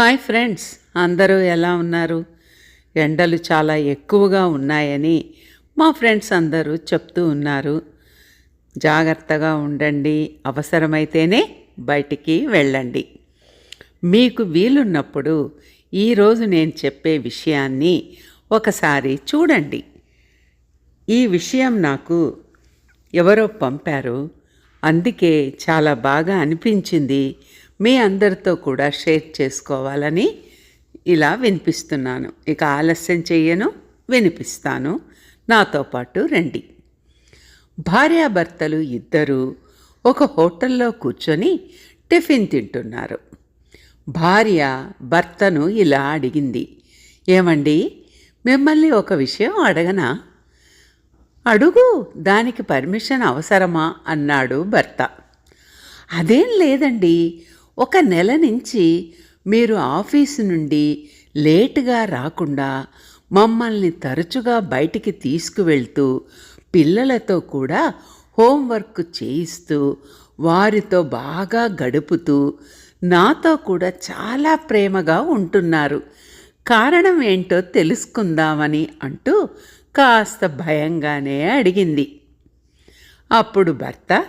Hi friends అందరూ ఎలా ఉన్నారు? ఎండలు చాలా ఎక్కువగా ఉన్నాయని మా ఫ్రెండ్స్ అందరూ చెప్తూ ఉన్నారు. జాగ్రత్తగా ఉండండి అవసరమైతేనే బయటికి వెళ్ళండి. మీకు వీలున్నప్పుడు ఈరోజు నేను చెప్పే విషయాన్ని ఒకసారి చూడండి. ఈ విషయం నాకు ఎవరో పంపారు. అందుకే చాలా బాగా అనిపించింది. మీ అందరితో కూడా షేర్ చేసుకోవాలని ఇలా వినిపిస్తున్నాను. ఇక ఆలస్యం చెయ్యను వినిపిస్తాను. నాతో పాటు రండి. భార్యాభర్తలు ఇద్దరూ ఒక హోటల్లో కూర్చొని టిఫిన్ తింటున్నారు. భార్య భర్తను ఇలా అడిగింది. ఏమండి మిమ్మల్ని ఒక విషయం అడగనా? అడుగు దానికి పర్మిషన్ అవసరమా? అన్నాడు భర్త. అదేం లేదండి ఒక నెల నుంచి మీరు ఆఫీసు నుండి లేటుగా రాకుండా మమ్మల్ని తరచుగా బయటికి తీసుకువెళ్తూ పిల్లలతో కూడా హోంవర్క్ చేయిస్తూ వారితో బాగా గడుపుతూ నాతో కూడా చాలా ప్రేమగా ఉంటున్నారు. కారణం ఏంటో తెలుసుకుందామని అంటూ కాస్త భయంగానే అడిగింది. అప్పుడు భర్త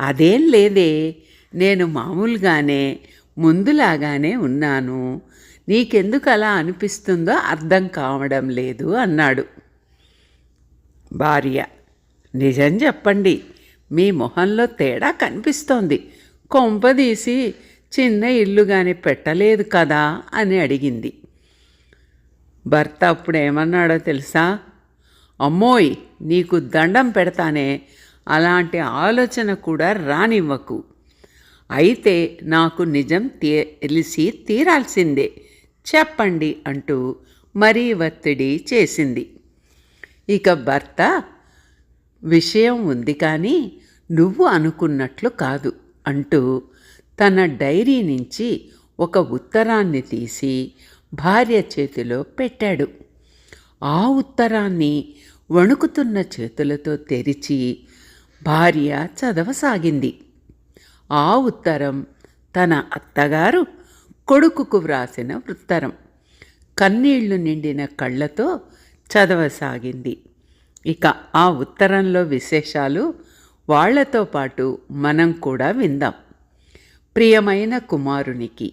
అదేం లేదే నేను మామూలుగానే ముందులాగానే ఉన్నాను. నీకెందుకు అలా అనిపిస్తుందో అర్థం కావడం లేదు అన్నాడు. భార్య నిజం చెప్పండి మీ మొహంలో తేడా కనిపిస్తోంది. కొంపదీసి చిన్న ఇల్లు కానీ పెట్టలేదు కదా అని అడిగింది. భర్త అప్పుడు ఏమన్నాడో తెలుసా? అమ్మోయ్ నీకు దండం పెడతానే అలాంటి ఆలోచన కూడా రానివ్వకు. అయితే నాకు నిజం తెలిసి తీరాల్సిందే. చెప్పండి అంటూ మరీ ఒత్తిడి చేసింది. ఇక భర్త విషయం ఉంది కానీ నువ్వు అనుకున్నట్లు కాదు అంటూ తన డైరీ నుంచి ఒక ఉత్తరాన్ని తీసి భార్య చేతిలో పెట్టాడు. ఆ ఉత్తరాన్ని వణుకుతున్న చేతులతో తెరిచి భార్య చదవసాగింది. ఆ ఉత్తరం తన అత్తగారు కొడుకుకు వ్రాసిన ఉత్తరం. కన్నీళ్ళు నిండిన కళ్ళతో చదవసాగింది. ఇక ఆ ఉత్తరంలో విశేషాలు వాళ్ళతో పాటు మనం కూడా విందాం. ప్రియమైన కుమారునికి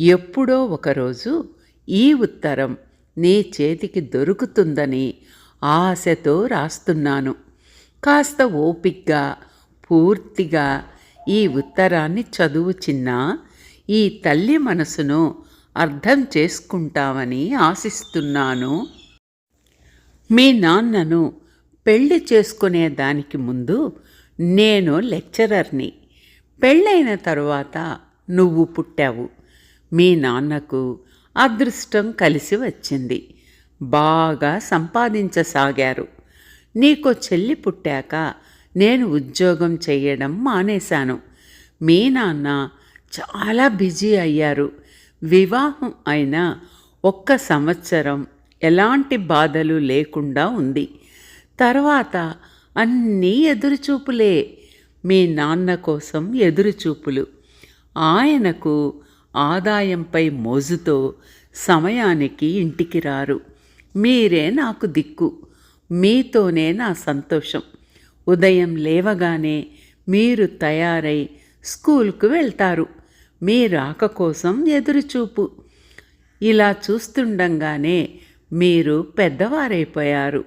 ఎప్పుడో ఒకరోజు ఈ ఉత్తరం నీ చేతికి దొరుకుతుందని ఆశతో రాస్తున్నాను. కాస్త ఓపిగ్గా పూర్తిగా ఈ ఉత్తరాన్ని చదువు చిన్న ఈ తల్లి మనసును అర్థం చేసుకుంటామని ఆశిస్తున్నాను. మీ నాన్నను పెళ్ళి చేసుకునే దానికి ముందు నేను లెక్చరర్ని. పెళ్ళైన తరువాత నువ్వు పుట్టావు. మీ నాన్నకు అదృష్టం కలిసి వచ్చింది. బాగా సంపాదించసాగారు. నీకు చెల్లి పుట్టాక నేను ఉద్యోగం చేయడం మానేశాను. మీ నాన్న చాలా బిజీ అయ్యారు. వివాహం అయిన ఒక్క సంవత్సరం ఎలాంటి బాధలు లేకుండా ఉంది. తర్వాత అన్నీ ఎదురుచూపులే. మీ నాన్న కోసం ఎదురుచూపులు. ఆయనకు ఆదాయంపై మోజుతో సమయానికి ఇంటికి రారు. మీరే నాకు దిక్కు. మీతోనే నా సంతోషం. ఉదయం లేవగానే మీరు తయారై స్కూల్కు వెళ్తారు. మీ రాక కోసం ఎదురుచూపు. ఇలా చూస్తుండగానే మీరు పెద్దవారైపోయారు.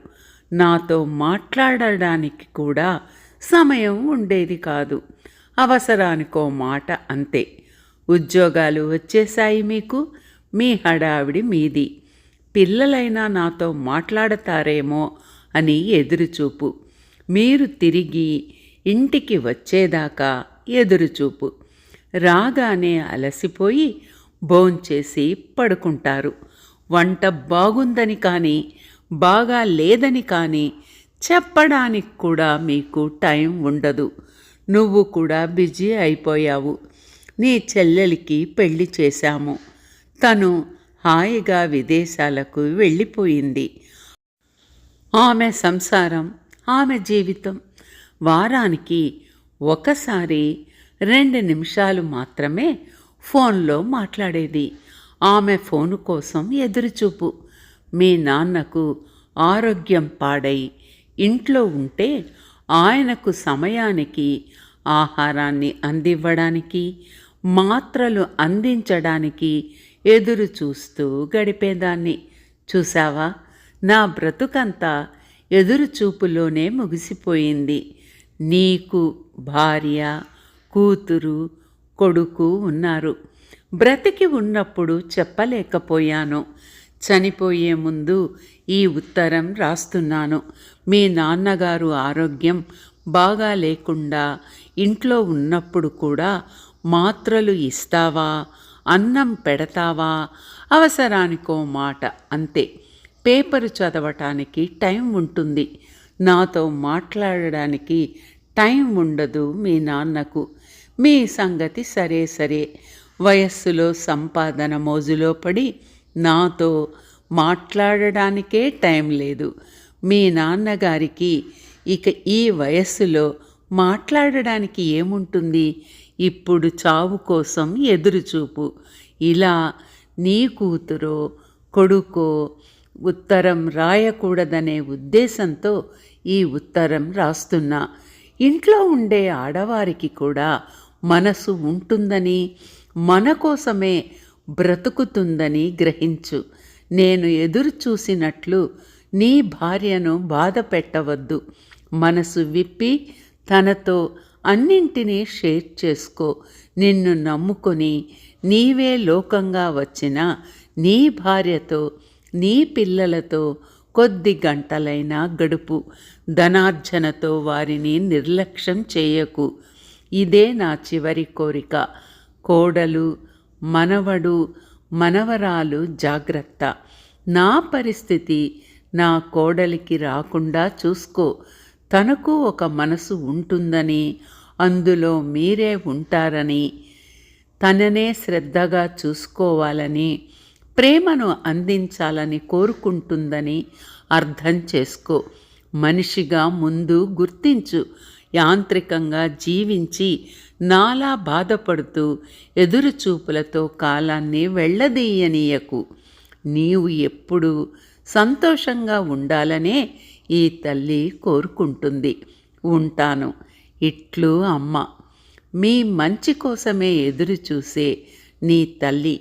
నాతో మాట్లాడడానికి కూడా సమయం ఉండేది కాదు. అవసరానికో మాట అంతే. ఉద్యోగాలు వచ్చేశాయి మీకు. మీ హడావిడి మీది. పిల్లలైనా నాతో మాట్లాడతారేమో అని ఎదురుచూపు. మీరు తిరిగి ఇంటికి వచ్చేదాకా ఎదురుచూపు. రాగానే అలసిపోయి భోంచేసి పడుకుంటారు. వంట బాగుందని కానీ బాగా లేదని కానీ చెప్పడానికి కూడా మీకు టైం ఉండదు. నువ్వు కూడా బిజీ అయిపోయావు. నీ చెల్లెలికి పెళ్ళి చేశాము. తను హాయిగా విదేశాలకు వెళ్ళిపోయింది. ఆమె సంసారం ఆమె జీవితం. వారానికి ఒకసారి రెండు నిమిషాలు మాత్రమే ఫోన్లో మాట్లాడేది. ఆమె ఫోను కోసం ఎదురుచూపు. మీ నాన్నకు ఆరోగ్యం పాడై ఇంట్లో ఉంటే ఆయనకు సమయానికి ఆహారాన్ని అందివ్వడానికి మాత్రలు అందించడానికి ఎదురు చూస్తూ గడిపేదాన్ని. చూసావా నా బ్రతుకంతా ఎదురుచూపులోనే ముగిసిపోయింది. నీకు భార్య కూతురు కొడుకు ఉన్నారు. బ్రతికి ఉన్నప్పుడు చెప్పలేకపోయాను. చనిపోయే ముందు ఈ ఉత్తరం రాస్తున్నాను. మీ నాన్నగారు ఆరోగ్యం బాగా లేకుండా ఇంట్లో ఉన్నప్పుడు కూడా మాత్రలు ఇస్తావా అన్నం పెడతావా అవసరానికో మాట అంతే. పేపరు చదవటానికి టైం ఉంటుంది. నాతో మాట్లాడడానికి టైం ఉండదు మీ నాన్నకు. మీ సంగతి సరే సరే. వయస్సులో సంపాదన మోజులో పడి నాతో మాట్లాడడానికే టైం లేదు. మీ నాన్నగారికి ఇక ఈ వయస్సులో మాట్లాడడానికి ఏముంటుంది? ఇప్పుడు చావు కోసం ఎదురుచూపు. ఇలా నీ కూతురో కొడుకో ఉత్తరం రాయకూడదనే ఉద్దేశంతో ఈ ఉత్తరం రాస్తున్నా. ఇంట్లో ఉండే ఆడవారికి కూడా మనసు ఉంటుందని మన కోసమే బ్రతుకుతుందని గ్రహించు. నేను ఎదురు చూసినట్లు నీ భార్యను బాధ పెట్టవద్దు. మనసు విప్పి తనతో అన్నింటినీ షేర్ చేసుకో. నిన్ను నమ్ముకొని నీవే లోకంగా వచ్చిన నీ భార్యతో నీ పిల్లలతో కొద్ది గంటలైనా గడుపు. ధనార్జనతో వారిని నిర్లక్ష్యం చేయకు. ఇదే నా చివరి కోరిక. కోడలు మనవడు మనవరాలు జాగ్రత్త. నా పరిస్థితి నా కోడలికి రాకుండా చూసుకో. తనకు ఒక మనసు ఉంటుందని అందులో మీరే ఉంటారని తననే శ్రద్ధగా చూసుకోవాలని ప్రేమను అందించాలని కోరుకుంటుందని అర్థం చేసుకో. మనిషిగా ముందు గుర్తించు. యాంత్రికంగా జీవించి నాలా బాధపడుతూ ఎదురుచూపులతో కాలాన్ని వెళ్ళదీయనీయకు నీవు ఎప్పుడు సంతోషంగా ఉండాలనే ఈ తల్లి కోరుకుంటుంది. ఉంటాను. ఇట్లు అమ్మ. మీ మంచి కోసమే ఎదురు చూసే నీ తల్లి.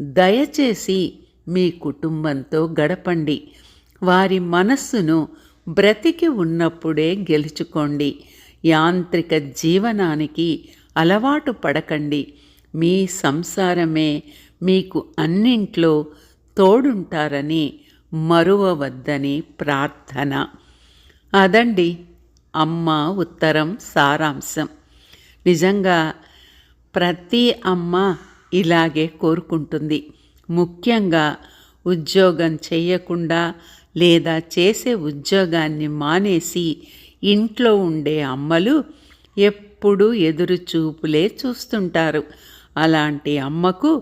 దయచేసి మీ కుటుంబంతో గడపండి. వారి మనస్సును బ్రతికి ఉన్నప్పుడే గెలుచుకోండి. యాంత్రిక జీవనానికి అలవాటు పడకండి. మీ సంసారమే మీకు అన్నింట్లో తోడుంటారని మరువవద్దని ప్రార్థన. అదండి అమ్మ ఉత్తరం సారాంశం. నిజంగా ప్రతి అమ్మ ఇలాగే కోరుకుంటుంది. ముఖ్యంగా ఉద్యోగం చేయకుండా లేదా చేసే ఉద్యోగాన్ని మానేసి ఇంట్లో ఉండే అమ్మలు ఎప్పుడూ ఎదురుచూపులే చూస్తుంటారు. అలాంటి అమ్మకు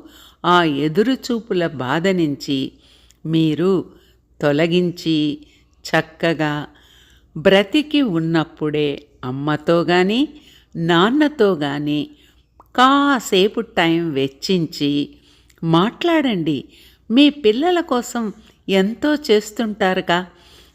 ఆ ఎదురుచూపుల బాధ నుంచి మీరు తొలగించి చక్కగా బ్రతికి ఉన్నప్పుడే అమ్మతో కానీ నాన్నతో కానీ కాసేపు టైం వెచ్చించి మాట్లాడండి. మీ పిల్లల కోసం ఎంతో చేస్తుంటారుగా.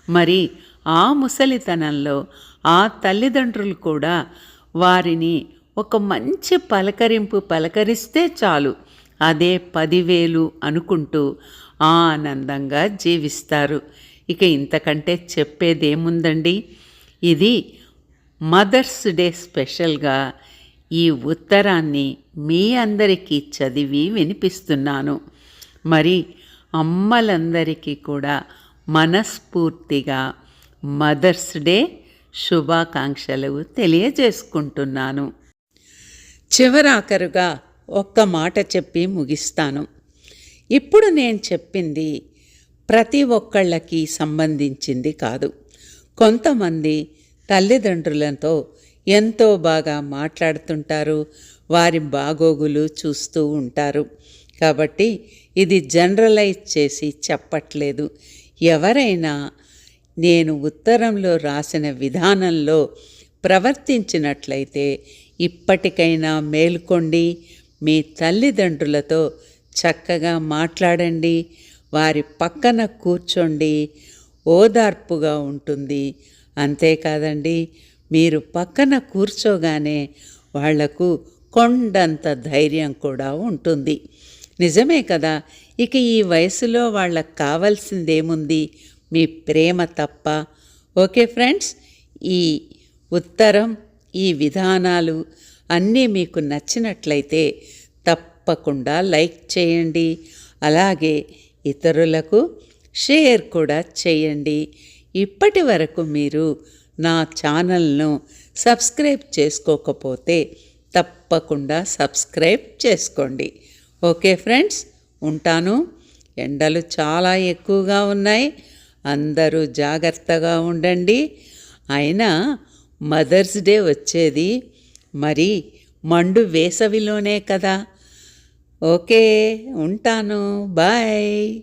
మరి ఆ ముసలితనంలో ఆ తల్లిదండ్రులు కూడా వారిని ఒక మంచి పలకరింపు పలకరిస్తే చాలు. అదే పదివేలు అనుకుంటూ ఆనందంగా జీవిస్తారు. ఇక ఇంతకంటే చెప్పేదేముందండి? ఇది మదర్స్ డే స్పెషల్గా ఈ ఉత్తరాన్ని మీ అందరికీ చదివి వినిపిస్తున్నాను. మరి అమ్మలందరికీ కూడా మనస్ఫూర్తిగా మదర్స్ డే శుభాకాంక్షలు తెలియజేసుకుంటున్నాను. చివరాఖరుగా ఒక్క మాట చెప్పి ముగిస్తాను. ఇప్పుడు నేను చెప్పింది ప్రతి ఒక్కళ్ళకి సంబంధించింది కాదు. కొంతమంది తల్లిదండ్రులతో ఎంతో బాగా మాట్లాడుతుంటారు వారి బాగోగులు చూస్తూ ఉంటారు. కాబట్టి ఇది జనరలైజ్ చేసి చెప్పట్లేదు. ఎవరైనా నేను ఉత్తరంలో రాసిన విధానంలో ప్రవర్తించినట్లయితే ఇప్పటికైనా మేల్కొండి మీ తల్లిదండ్రులతో చక్కగా మాట్లాడండి వారి పక్కన కూర్చోండి ఓదార్పుగా ఉంటుంది. అంతేకాదండి మీరు పక్కన కూర్చోగానే వాళ్ళకు కొండంత ధైర్యం కూడా ఉంటుంది. నిజమే కదా? ఇక ఈ వయసులో వాళ్ళకు కావాల్సిందేముంది? మీ ప్రేమ తప్ప. ఓకే ఫ్రెండ్స్ ఈ ఉత్తరం ఈ విధానాలు అన్నీ మీకు నచ్చినట్లయితే తప్పకుండా లైక్ చేయండి. అలాగే ఇతరులకు షేర్ కూడా చేయండి. ఇప్పటి వరకు మీరు నా ఛానల్ను సబ్స్క్రైబ్ చేసుకోకపోతే తప్పకుండా సబ్స్క్రైబ్ చేసుకోండి. ఓకే ఫ్రెండ్స్ ఉంటాను. ఎండలు చాలా ఎక్కువగా ఉన్నాయి. అందరూ జాగ్రత్తగా ఉండండి. అయినా మదర్స్ డే వచ్చేది. మరి మండు వేసవిలోనే కదా. ఓకే ఉంటాను. బాయ్.